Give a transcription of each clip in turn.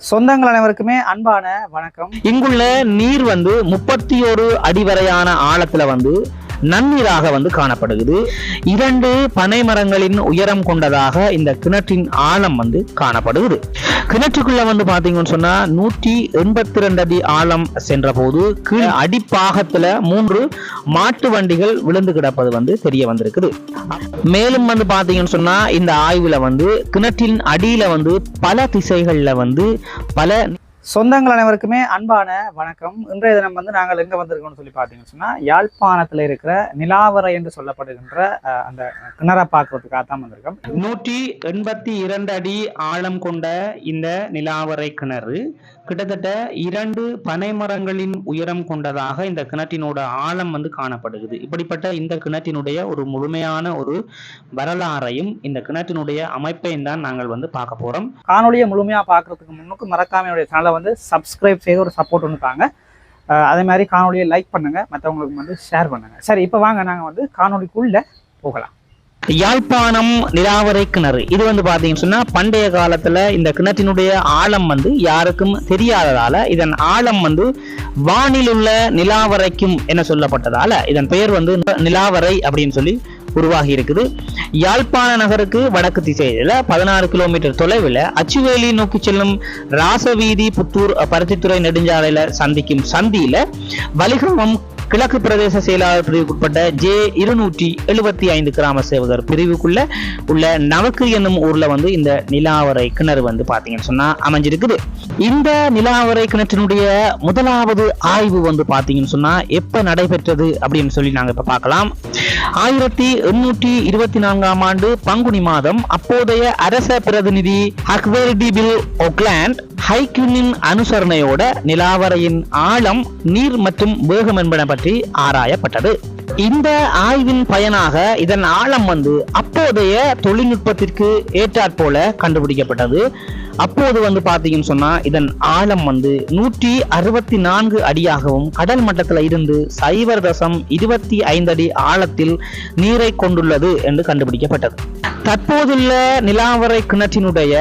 சொந்தங்கள் அனைவருக்குமே அன்பான வணக்கம். இங்குள்ள நீர் வந்து முப்பத்தி ஒரு அடி வரையான ஆழத்துல வந்து நன்னீராக வந்து காணப்படுகிறது. இரண்டு பனை மரங்களின் உயரம் கொண்டதாக இந்த கிணற்றின் ஆழம் வந்து காணப்படுகிறது. கிணற்றுக்குள்ள வந்து பாத்தீங்கன்னு சொன்னா நூற்றி எண்பத்தி ரெண்டு அடி ஆழம் சென்ற போது கீழ் அடிப்பாகத்துல மூன்று மாட்டு வண்டிகள் விழுந்து கிடப்பது வந்து தெரிய வந்திருக்குது. மேலும் வந்து பாத்தீங்கன்னு சொன்னா இந்த ஆய்வுல வந்து கிணற்றின் அடியில வந்து பல திசைகள்ல வந்து பல சொந்தங்கள் அனைவருக்குமே அன்பான வணக்கம். இன்றைய தினம் வந்து நாங்கள் எங்க வந்திருக்கோம்னு சொல்லி பார்த்தீங்கன்னு சொன்னா யாழ்ப்பாணத்துல இருக்கிற நிலாவரை என்று சொல்லப்படுகின்ற அந்த கிணறை பார்க்கறதுக்காக தான் வந்திருக்கோம். நூற்றி எண்பத்தி இரண்டு அடி ஆழம் கொண்ட இந்த நிலாவரை கிணறு கிட்டத்தட்ட இரண்டு பனை மரங்களின் உயரம் கொண்டதாக இந்த கிணற்றினோட ஆழம் வந்து காணப்படுகிறது. இப்படிப்பட்ட இந்த கிணற்றினுடைய ஒரு முழுமையான ஒரு வரலாறையும் இந்த கிணற்றினுடைய அமைப்பையும் தான் நாங்கள் வந்து பார்க்க போறோம். காணொலியை முழுமையா பார்க்கறதுக்கு முன்னுக்கு மறக்காம என்னுடைய சேனலை வந்து சப்ஸ்கிரைப் செய்து ஒரு சப்போர்ட் ஒன்று அதே மாதிரி காணொலியை லைக் பண்ணுங்க. மற்றவங்களுக்கு வந்து ஷேர் பண்ணுங்க. சரி இப்போ வாங்க. நாங்கள் வந்து காணொலிக்குள்ள போகலாம். யாழ்ப்பாணம் நிலாவரை கிணறு. இது வந்து பார்த்தீங்கன்னு சொன்னால் பண்டைய காலத்துல இந்த கிணற்றினுடைய ஆழம் வந்து யாருக்கும் தெரியாததால இதன் ஆழம் வந்து வானில் உள்ள நிலாவரைக்கும் என சொல்லப்பட்டதால இதன் பெயர் வந்து நிலாவரை அப்படின்னு சொல்லி உருவாகி இருக்குது. யாழ்ப்பாண நகருக்கு வடக்கு திசையில் பதினாறு கிலோமீட்டர் தொலைவில் அச்சுவேலி நோக்கி செல்லும் ராசவீதி புத்தூர் பருத்தித்துறை நெடுஞ்சாலையில சந்திக்கும் சந்தியில வலிகாமம் கிழக்கு பிரதேச செயலாளர் பிரிவுக்குட்பட்ட ஜே இருநூற்றி எழுபத்தி ஐந்து கிராம சேவகர் பிரிவுக்குள்ள உள்ள நவக்கு என்னும் ஊர்ல வந்து இந்த நிலாவரை கிணறு வந்து பாத்தீங்கன்னு சொன்னா அமைஞ்சிருக்குது. இந்த நிலாவரை கிணற்றினுடைய முதலாவது ஆய்வு வந்து பாத்தீங்கன்னு சொன்னா எப்ப நடைபெற்றது அப்படின்னு சொல்லி நாங்க இப்ப பார்க்கலாம். ஆயிரத்தி எண்ணூற்றி இருபத்தி நான்காம் ஆண்டு பங்குனி மாதம் அப்போதைய அரச பிரதிநிதி ஹக்வெர்டிபில் ஒக்லாண்ட் ஹைக்யூனின் அனுசரணையோட நிலாவரையின் ஆழம் நீர் மற்றும் வேகம் என்பன பற்றி ஆராயப்பட்டது. இந்த ஆய்வின் பயனாக இதன் ஆழம் வந்து அப்போதைய தொழில்நுட்பத்திற்கு ஏற்றாற்போல கண்டுபிடிக்கப்பட்டது. அப்போது வந்து பாத்தீங்கன்னு சொன்னா இதன் ஆழம் வந்து நூற்றி அறுபத்தி நான்கு அடியாகவும் கடல் மட்டத்தில் இருந்து சைவர் தசம் இருபத்தி ஐந்து அடி ஆழத்தில் நீரை கொண்டுள்ளது என்று கண்டுபிடிக்கப்பட்டது. தற்போதுள்ள நிலாவரை கிணற்றினுடைய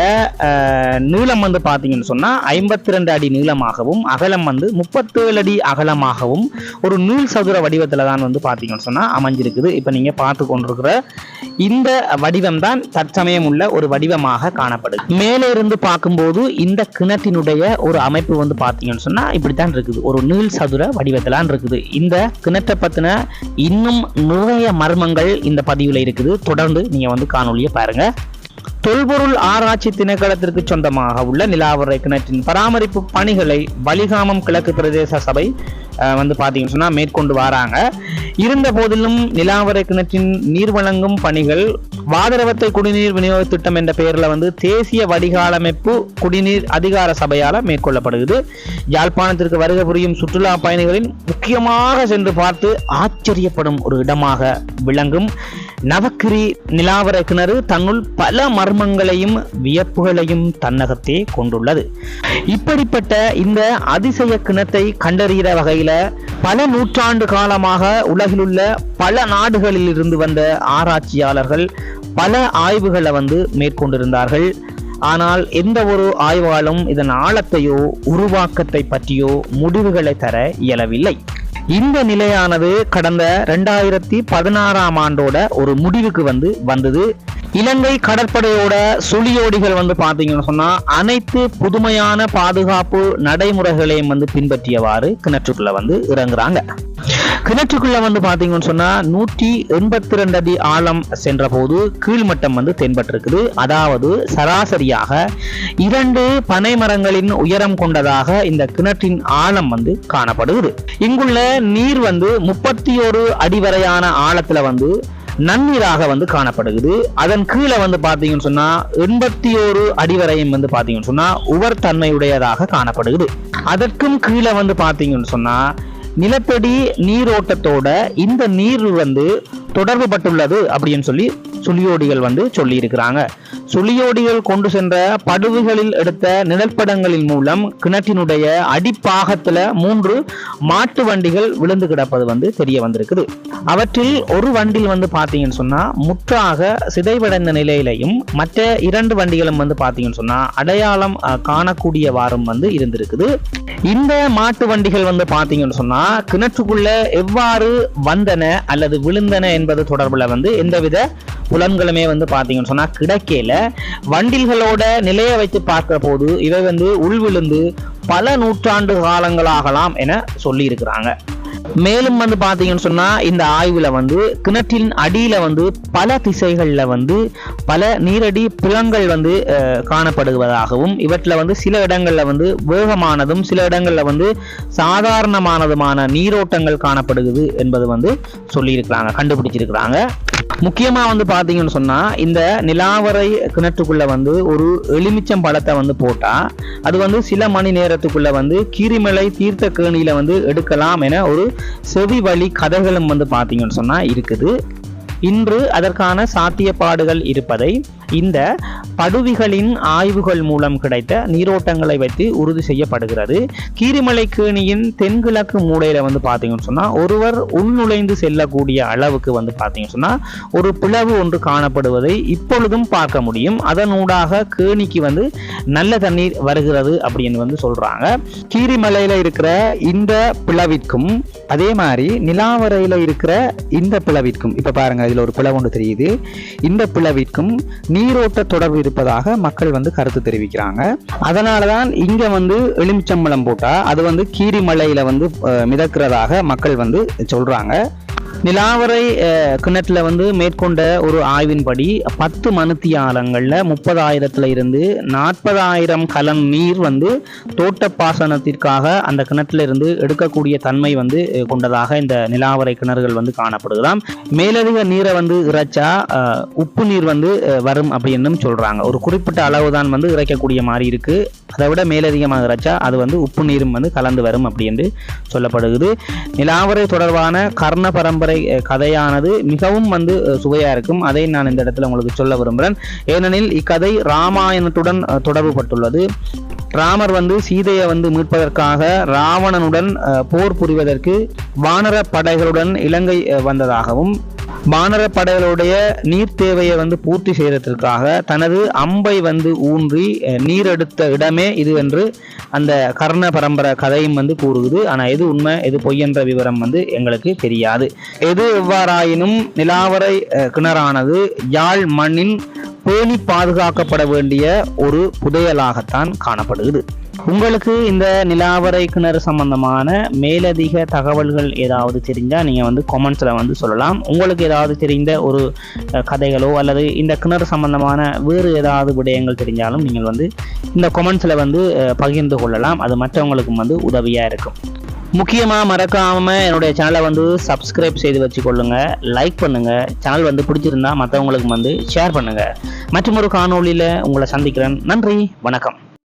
நீளம் வந்து பார்த்தீங்கன்னு சொன்னால் ஐம்பத்தி ரெண்டு அடி நீளமாகவும் அகலம் வந்து முப்பத்தேழு அடி அகலமாகவும் ஒரு நூல் சதுர வடிவத்தில் தான் வந்து பார்த்தீங்கன்னு சொன்னால் அமைஞ்சிருக்குது. இப்போ நீங்கள் பார்த்து கொண்டிருக்கிற இந்த வடிவம் தான் தற்சமயம் உள்ள ஒரு வடிவமாக காணப்படுது. மேலே இருந்து பார்க்கும்போது இந்த கிணற்றினுடைய ஒரு அமைப்பு வந்து பார்த்தீங்கன்னு சொன்னால் இப்படி இப்படித்தான் இருக்குது. ஒரு நீள் சதுர வடிவத்திலான் இருக்குது. இந்த கிணற்றை பற்றின இன்னும் நிறைய மர்மங்கள் இந்த பதிவில் இருக்குது. தொடர்ந்து நீங்கள் வந்து காணொலியை பாருங்க. தொல்பொருள் ஆராய்ச்சி திணைக்களத்திற்கு சொந்தமாக உள்ள நிலாவரை கிணற்றின் பராமரிப்பு பணிகளை வலிகாமம் கிழக்கு பிரதேச சபை வந்து பார்த்தீங்கன்னு சொன்னா மேற்கொண்டு வராங்க. இருந்த போதிலும் நிலாவரை கிணற்றின் நீர் வழங்கும் பணிகள் வாதரவத்தை குடிநீர் விநியோக திட்டம் என்ற பெயரில் வந்து தேசிய வடிகாலமைப்பு குடிநீர் அதிகார சபையால் மேற்கொள்ளப்படுகிறது. யாழ்ப்பாணத்திற்கு வருகை புரியும் சுற்றுலா பயணிகளின் முக்கியமாக சென்று பார்த்து ஆச்சரியப்படும் ஒரு இடமாக விளங்கும். நவக்கிரி நிலாவர கிணறு தன்னுள் பல மர்மங்களையும் வியப்புகளையும் தன்னகத்தே கொண்டுள்ளது. இப்படிப்பட்ட இந்த அதிசய கிணத்தை கண்டறிகிற வகையில பல நூற்றாண்டு காலமாக உலகிலுள்ள பல நாடுகளில் இருந்து வந்த ஆராய்ச்சியாளர்கள் பல ஆய்வுகளை வந்து மேற்கொண்டிருந்தார்கள். ஆனால் எந்த ஒரு ஆய்வாலும் இதன் ஆழத்தையோ உருவாக்கத்தை பற்றியோ முடிவுகளை தர இயலவில்லை. இந்த நிலையானது கடந்த ரெண்டாயிரத்தி பதினாறாம் ஆண்டோட ஒரு முடிவுக்கு வந்து வந்தது. இலங்கை கடற்படையோட சுழியோடிகள் வந்து பார்த்தீங்கன்னு சொன்னால் அனைத்து புதுமையான பாதுகாப்பு நடைமுறைகளையும் வந்து பின்பற்றியவாறு கிணற்றுக்குள்ள வந்து இறங்குறாங்க. கிணற்றுக்குள்ள வந்து பாத்தீங்கன்னு சொன்னா நூற்றி எண்பத்தி ரெண்டு அடி ஆழம் சென்ற போது கீழ்மட்டம் வந்து தென்பட்டிருக்குது. அதாவது சராசரியாக இரண்டு பனை மரங்களின் உயரம் கொண்டதாக இந்த கிணற்றின் ஆழம் வந்து காணப்படுகிறது. இங்குள்ள நீர் வந்து முப்பத்தி ஒரு அடி வரையான ஆழத்துல வந்து நன்னீராக வந்து காணப்படுகிறது. அதன் கீழே வந்து பாத்தீங்கன்னு சொன்னா எண்பத்தி ஒரு அடி வரையும் வந்து பாத்தீங்கன்னு சொன்னா உவர் தன்மையுடையதாக காணப்படுகிறது. அதற்கும் கீழே வந்து பாத்தீங்கன்னு சொன்னா நிலத்தடி நீரோட்டத்தோட இந்த நீர் வந்து தொடர்பு பட்டுள்ளது அப்படின்னு சொல்லி சுழியோடிகள் வந்து சொல்லியிருக்கிறாங்க. சுழியோடிகள் கொண்டு சென்ற படுவுகளில் எடுத்த நிழற்படங்களின் மூலம் கிணற்றினுடைய அடிப்பாகத்துல மூன்று மாட்டு வண்டிகள் விழுந்து கிடப்பது வந்து தெரிய வந்திருக்குது. அவற்றில் ஒரு வண்டியில் வந்து பார்த்தீங்கன்னு சொன்னா முற்றாக சிதைவடைந்த நிலையிலையும் மற்ற இரண்டு வண்டிகளும் வந்து பார்த்தீங்கன்னு சொன்னா அடையாளம் காணக்கூடிய வாரம் வந்து இருந்திருக்குது. இந்த மாட்டு வண்டிகள் வந்து பார்த்தீங்கன்னு சொன்னா கிணற்றுக்குள்ள எவ்வாறு வந்தன அல்லது விழுந்தன என்பது தொடர்புல வந்து எந்தவித புலன்களுமே வந்து பார்த்தீங்கன்னு சொன்னா கிடைக்கையில் வண்டில்களோட நிலைய வைத்து பார்க்குற போது இவை வந்து உள்விழுந்து பல நூற்றாண்டு காலங்களாகலாம் என சொல்லி இருக்கிறாங்க மேலும் வந்து பார்த்தீங்கன்னு சொன்னால் இந்த ஆய்வில் வந்து கிணற்றின் அடியில் வந்து பல திசைகளில் வந்து பல நீரடி புலங்கள் வந்து காணப்படுவதாகவும் இவற்றில் வந்து சில இடங்களில் வந்து வேகமானதும் சில இடங்களில் வந்து சாதாரணமானதுமான நீரோட்டங்கள் காணப்படுகிறது என்பது வந்து சொல்லியிருக்கிறாங்க கண்டுபிடிச்சிருக்கிறாங்க. முக்கியமாக வந்து பார்த்தீங்கன்னு சொன்னால் இந்த நிலாவரை கிணற்றுக்குள்ளே வந்து ஒரு எலுமிச்சம் பழத்தை வந்து போட்டால் அது வந்து சில மணி நேரத்துக்குள்ளே வந்து கீரிமலை தீர்த்த கேணியில் வந்து எடுக்கலாம் என ஒரு செவி வழி கதைகளும் வந்து பார்த்தீங்கன்னு சொன்னால் இருக்குது. இன்று அதற்கான சாத்தியப்பாடுகள் இருப்பதை இந்த படுவிகளின் ஆய்வுகள் மூலம் கிடைத்த நீரோட்டங்களை வைத்து உறுதி செய்யப்படுகிறது. கீரிமலை கேணியின் தென்கிழக்கு மூலையில வந்து பார்த்தீங்கன்னு சொன்னா ஒருவர் உள்நுழைந்து செல்லக்கூடிய அளவுக்கு வந்து பார்த்தீங்கன்னு சொன்னா ஒரு பிளவு ஒன்று காணப்படுவதை இப்பொழுதும் பார்க்க முடியும். அதனூடாக கேணிக்கு வந்து நல்ல தண்ணீர் வருகிறது அப்படின்னு வந்து சொல்றாங்க. கீரிமலையில இருக்கிற இந்த பிளவிற்கும் அதே மாதிரி நிலாவரையில இருக்கிற இந்த பிளவிற்கும் இப்ப பாருங்க இதுல ஒரு பிளவு ஒன்று தெரியுது. இந்த பிளவிற்கும் நீரோட்ட தொடர்பு இருப்பதாக மக்கள் வந்து கருத்து தெரிவிக்கிறாங்க. அதனாலதான் இங்க வந்து எலுமிச்சம்பழம் போட்டா அது வந்து கீரிமலையில வந்து மிதக்கிறதாக மக்கள் வந்து சொல்றாங்க. நிலாவரை கிணற்றில் வந்து மேற்கொண்ட ஒரு ஆய்வின்படி பத்து மணித்தியாலங்கள்ல முப்பதாயிரத்துல இருந்து நாற்பதாயிரம் கலன் நீர் வந்து தோட்ட பாசனத்திற்காக அந்த கிணற்றில் இருந்து எடுக்கக்கூடிய தன்மை வந்து கொண்டதாக இந்த நிலாவரை கிணறுகள் வந்து காணப்படுகிறதாம். மேலதிக நீரை வந்து இறைச்சா உப்பு நீர் வந்து வரும் அப்படின்னும் சொல்றாங்க. ஒரு குறிப்பிட்ட அளவு தான் வந்து இறைக்கக்கூடிய மாதிரி இருக்கு. அதை விட மேலதிகமாகிறச்சா அது வந்து உப்பு நீரும் வந்து கலந்து வரும் அப்படி என்று சொல்லப்படுகிறது. நிலாவரை தொடர்பான கர்ண பரம்பரை கதையானது மிகவும் வந்து சுவையாக இருக்கும். அதை நான் இந்த இடத்துல உங்களுக்கு சொல்ல விரும்புகிறேன் ஏனெனில் இக்கதை ராமாயணத்துடன் தொடர்பு பட்டுள்ளது ராமர் வந்து சீதையை வந்து மீட்பதற்காக ராவணனுடன் போர் புரிவதற்கு வானர படைகளுடன் இலங்கை வந்ததாகவும் வானர படைகளுடைய நீர் தேவையை வந்து பூர்த்தி செய்யறதற்காக தனது அம்பை வந்து ஊன்றி நீர் எடுத்த இடமே இது என்று அந்த கர்ண பரம்பரை கதையும் வந்து கூறுகுது. ஆனால் எது உண்மை எது பொய் என்ற விவரம் வந்து எங்களுக்கு தெரியாது. எது எவ்வாறாயினும் நிலாவரை கிணறானது யாழ் மண்ணின் பேணி பாதுகாக்கப்பட வேண்டிய ஒரு புதையலாகத்தான் காணப்படுகிறது. உங்களுக்கு இந்த நிலாவரை கிணறு சம்பந்தமான மேலதிக தகவல்கள் ஏதாவது தெரிஞ்சால் நீங்கள் வந்து கொமெண்ட்ஸ்ல வந்து சொல்லலாம். உங்களுக்கு ஏதாவது தெரிந்த ஒரு கதைகளோ அல்லது இந்த கிணறு சம்பந்தமான வேறு ஏதாவது விடயங்கள் தெரிஞ்சாலும் நீங்கள் வந்து இந்த கொமெண்ட்ஸ்ல வந்து பகிர்ந்து கொள்ளலாம். அது மற்றவங்களுக்கும் வந்து உதவியாக இருக்கும். முக்கியமாக மறக்காமல் என்னுடைய சேனலை வந்து சப்ஸ்கிரைப் செய்து வச்சுக்கொள்ளுங்க. லைக் பண்ணுங்க. சேனல் வந்து பிடிச்சிருந்தா மற்றவங்களுக்கும் வந்து ஷேர் பண்ணுங்க. மற்றும் ஒரு உங்களை சந்திக்கிறேன். நன்றி. வணக்கம்.